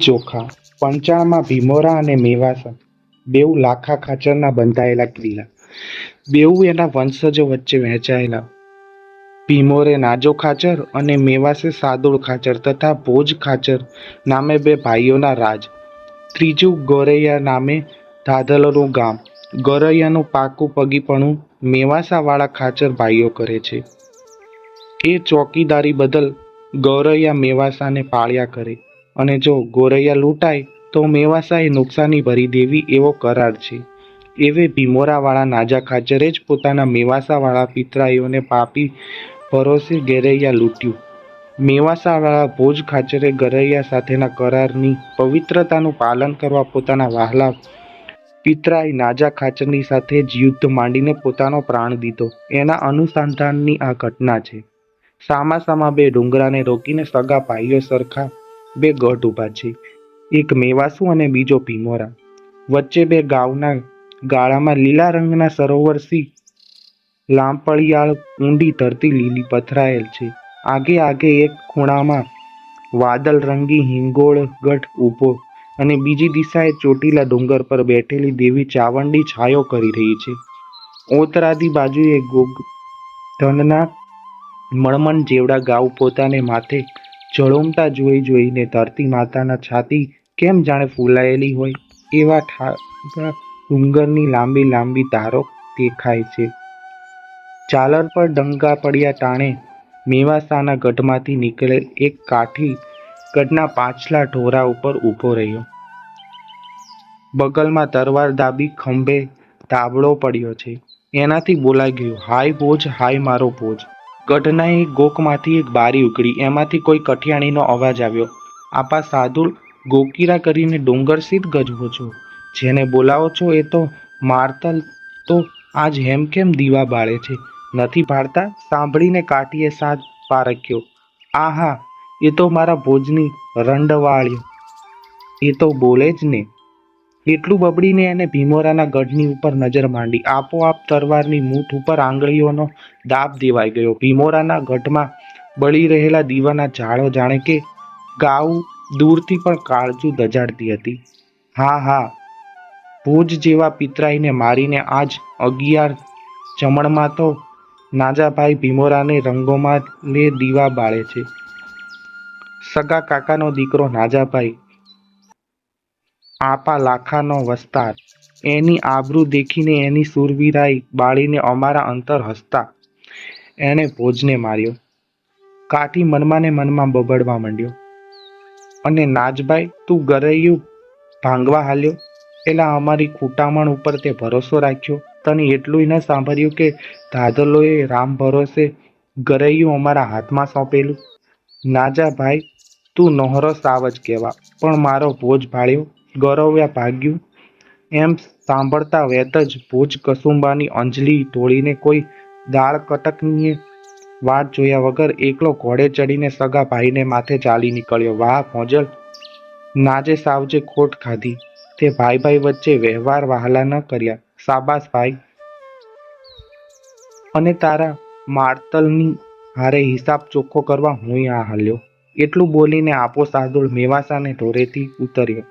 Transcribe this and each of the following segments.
ચોખા, પંચાળમાં ભીમોરા અને મેવાસા બેઉ લાખા ખાચરના બંધાયેલા કિલ્લા. બેઉ એના વંશજો વચ્ચે વહેંચાયેલા. ભીમોરે નાજો ખાચર અને મેવાસે સાદુળ ખાચર તથા ભોજ ખાચર નામે બે ભાઈઓના રાજ. ત્રીજું ગોરૈયા નામે ધાધલનું ગામ. ગોરૈયાનું પાકું પગીપણું મેવાસાવાળા ખાચર ભાઈઓ કરે છે. એ ચોકીદારી બદલ ગૌરૈયા મેવાસાને પાળ્યા કરે. અને જો ગોરૈયા લૂંટાય, તો મેવાસાએ નુકસાની ભરી દેવી એવો કરાર છે. એવે ભીમોરાવાળા નાજા ખાચરે જ પોતાના મેવાસાવાળા પિતરાઈઓને પાપી ભરોસે ગેરૈયા લૂંટ્યું. મેવાસાવાળા ભોજ ખાચરે ગરૈયા સાથેના કરારની પવિત્રતાનું પાલન કરવા પોતાના વહાલા પિતરાઈ નાજા ખાચરની સાથે જ યુદ્ધ માંડીને પોતાનો પ્રાણ દીધો. એના અનુસંધાનની આ ઘટના છે. સામાસામાં બે ડુંગરાને રોકીને સગા ભાઈઓ સરખા બે ગઢ ઊભા છે. એક મેવાસુ અને બીજો ભીમોરા. વચ્ચે બે ગાવના ગાળામાં લીલા રંગના સરોવરથી લાંપળિયાળ ઊંડી ધરતી લીલી પથરાયેલ છે. આગે આગે એક ખૂણામાં વાદળ રંગી હિંગોળ ગઢ ઊભો અને બીજી દિશાએ ચોટીલા ડુંગર પર બેઠેલી દેવી ચાવંડી છાયો કરી રહી છે. ઓતરાદી બાજુએ ગોગધનના મણમણ જેવડા ગાઉ પોતાને માથે ઝળુમતા જોઈ જોઈને ધરતી માતાના છાતી કેમ જાણે ફૂલાયેલી હોય, એવા ડુંગરની લાંબી લાંબી તારો દેખાય છે. ચાલર પર ડંગા પડ્યા ટાણે મેવાસાના ગઢમાંથી નીકળેલ એક કાઠી ગઢના પાછલા ઢોરા ઉપર ઊભો રહ્યો. બગલમાં તરવાર દાબી ખંભે તાબડો પડ્યો છે. એનાથી બોલાઈ ગયું, હાય ભોજ હાય મારો ભોજ ગઢના એક ગોકમાંથી એક બારી ઉકળી. એમાંથી કોઈ કઠિયાણીનો અવાજ આવ્યો, આપા સાધુ ગોકીરા કરીને ડુંગર સીધ ગજવો છો. જેને બોલાવો છો એ તો મારતલ તો આજ હેમ કેમ દીવા બાળે છે? નથી ભાળતા? સાંભળીને કાઠીએ સાથ પારખ્યો. આહા, એ તો મારા ભોજની રંડવાળ્યો એ તો બોલે જ ને. એટલું બબડીને એને ભીમોરાના ગઢની ઉપર નજર માંડી. આપોઆપ તરવારની મૂઠ ઉપર આંગળીઓનો દાબ દેવાઈ ગયો. ભીમોરાના ગઢમાં બળી રહેલા દીવાના ઝાડો જાણે કે ગાઉ દૂરથી પણ કાળજું દજાડતી હતી. હા હા, ભુજ જેવા પિતરાઈને મારીને આજ અગિયાર જમણમાં તો નાજાભાઈ ભીમોરાને રંગોમાં ને દીવા બાળે છે. સગા કાકાનો દીકરો નાજાભાઈ આપા લાખાનો વસ્તાર. એની આબરૂ દેખીને એની સુરવીરાઈ બાળીને અમારા અંતર હસતા. એણે ભોજને માર્યો. કાઠી મનમાંને મનમાં બબડવા માંડ્યો. અને નાજભાઈ, તું ગરૈયું ભાંગવા હાલ્યો? એલા અમારી ખૂટામણ ઉપર તે ભરોસો રાખ્યો? તને એટલું ન સાંભળ્યું કે ધાધલોએ રામ ભરોસે ગરૈયું અમારા હાથમાં સોંપેલું? નાજા ભાઈ, તું નોહરો સાવજ કહેવા, પણ મારો ભોજ ભાળ્યો. ગૌરવ્યા ભાગ્યું. એમ સાંભળતા વેત જ ભોજ કસુંબાની અંજલી ઢોળીને કોઈ દાળ કટકની વાટ જોયા વગર એકલો ઘોડે ચડીને સગા ભાઈને માથે ચાલી નીકળ્યો. વાહ, મોજલ! નાજે સાવજે ખોટ ખાધી. તે ભાઈ ભાઈ વચ્ચે વ્યવહાર વહાલા ન કર્યા. સાબાસ ભાઈ અને તારા માર્તલની હારે હિસાબ ચોખ્ખો કરવા હું આ હાલ્યો. એટલું બોલીને આપો સાદુળ મેવાસાને ઢોરેથી ઉતર્યો.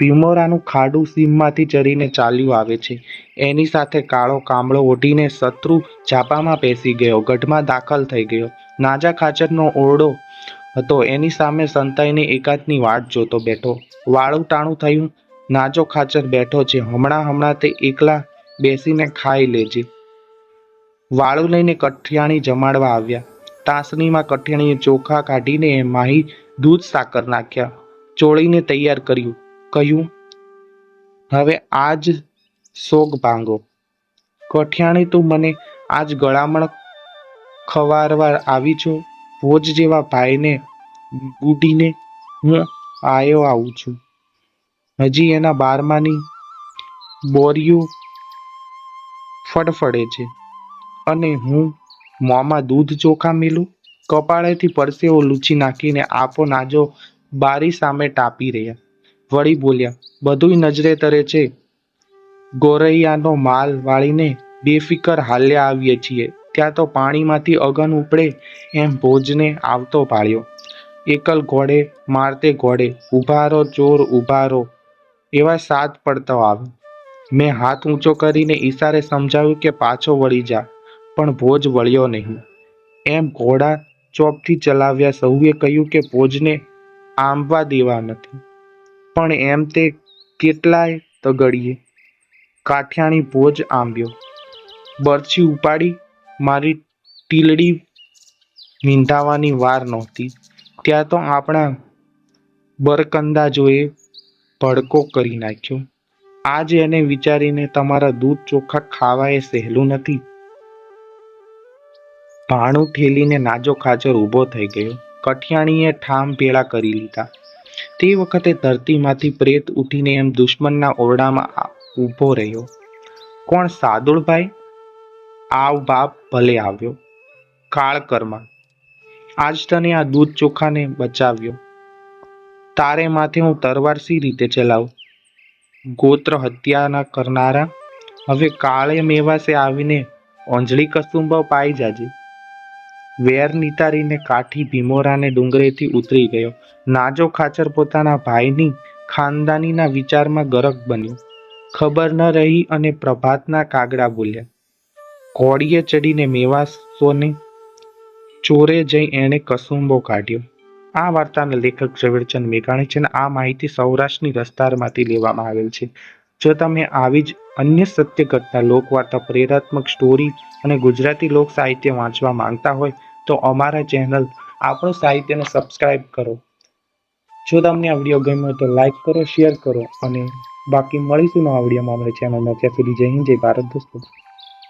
ભીમોરાનું ખાડું સીમમાંથી ચરીને ચાલ્યું આવે છે. એની સાથે કાળો કામળો ઓઢીને શત્રુ ઝાપામાં પેસી ગયો, ગઢમાં દાખલ થઈ ગયો. નાજા ખાચરનો ઓરડો હતો, એની સામે સંતાઈને એકાદની વાટ જોતો બેઠો. વાળું ટાણું થયું. નાજો ખાચર બેઠો છે. હમણાં હમણાં તે એકલા બેસીને ખાઈ લેજે વાળું લઈને કઠિયાણી જમાડવા આવ્યા. તાસણીમાં કઠિયાણીએ ચોખા કાઢીને માહી દૂધ સાકર નાખ્યા. ચોળીને તૈયાર કર્યું. કહ્યું. હવે આજ સોગ ભાંગો. કઠિયાણી તું મને આજ ગળામણ ખવારવાર આવી છો. ભોજ જેવા ભાઈને ગુડીને હું આયો આવું છું. હજી એના બારમાની બોરિયું ફડફડે છે અને હું મોંમાં દૂધ ચોખા મેલું. કપાળેથી પરસેવો લૂછી નાખીને આપો નાજો બારી સામે ટાપી રહ્યા. વળી બોલ્યા, બધુંય નજરે તરે છે. ગોરૈયાનો માલ વાળીને બેફિકર હાલ્યા આવીએ છીએ. ત્યાં તો પાણીમાંથી અગન ઉપડે એમ ભોજને આવતો પાળ્યો. એકલ ઘોડે મારતે ઘોડે ઊભા રહો ચોર ઊભા રહો એવા સાત પડતો આવે. મેં હાથ ઊંચો કરીને ઈશારે સમજાવ્યું કે પાછો વળી જા, પણ ભોજ વળ્યો નહીં. એમ ઘોડા ચોપથી ચલાવ્યા સૌએ કહ્યું કે ભોજને આંબવા દેવા નથી. પણ એમ તે કેટલાય તગડીએ. કાઠિયાણી ભોજ આંબ્યો. બરછી ઉપાડી મારી ટીલડી વિંધાવાની વાર નહોતી. ત્યાં તો આપણા બરકંદાજોએ ભડકો કરી નાખ્યો. આજ એને વિચારીને તમારા દૂધ ચોખા ખાવા એ સહેલું નથી. ભાણું ઠેલીને નાજો ખાચર ઊભો થઈ ગયો. કઠિયાણીએ ઠામ પેળા કરી લીધા. તે વખતે ધરતીમાંથી પ્રેત ઉઠીને એમ દુશ્મનના ઓરડામાં ઊભો રહ્યો. કોણ સાદુળભાઈ? આવ બાપ, ભલે આવ્યો. કાળ કર્મા. આજ તને આ દૂધ ચોખાને બચાવ્યો. તારે માથે હું તરવાર સી રીતે ચલાવું? ગોત્ર હત્યાના કરનારા. હવે કાળે મેવાસે આવીને ઓંજળી કસુંબા પાઈ જાજે. વેર નિતારીને કાઠી ભીમોરાને ડુંગરેથી ઉતરી ગયો. નાજો ખાચર પોતાના ભાઈની ખાનદાનીના વિચારમાં ગરક બન્યો. ખબર ન રહી અને પ્રભાતના કાગડા બોલ્યા, કોળીએ ચડીને મેવાસોને ચોરે જઈ એણે કસુંબો કાઢ્યો. આ વાર્તાના લેખક ઝવેરચંદ મેઘાણી છે અને આ માહિતી સૌરાષ્ટ્રની રસ્તારમાંથી લેવામાં આવેલ છે. જો તમે આવી જ અન્ય સત્ય ઘટના લોકવાર્તા, પ્રેરાત્મક સ્ટોરી અને ગુજરાતી લોક સાહિત્ય વાંચવા માંગતા હોય તો અમારા ચેનલ આપણું સાહિત્યને સબસ્ક્રાઇબ કરો. જો તમને આ વીડિયો ગમ્યો તો લાઈક કરો શેર કરો અને બાકી મળીશું નવા વિડીયોમાં અમારી ચેનલમાં ત્યાં સુધી જય હિન્દ, જય ભારત દોસ્તો.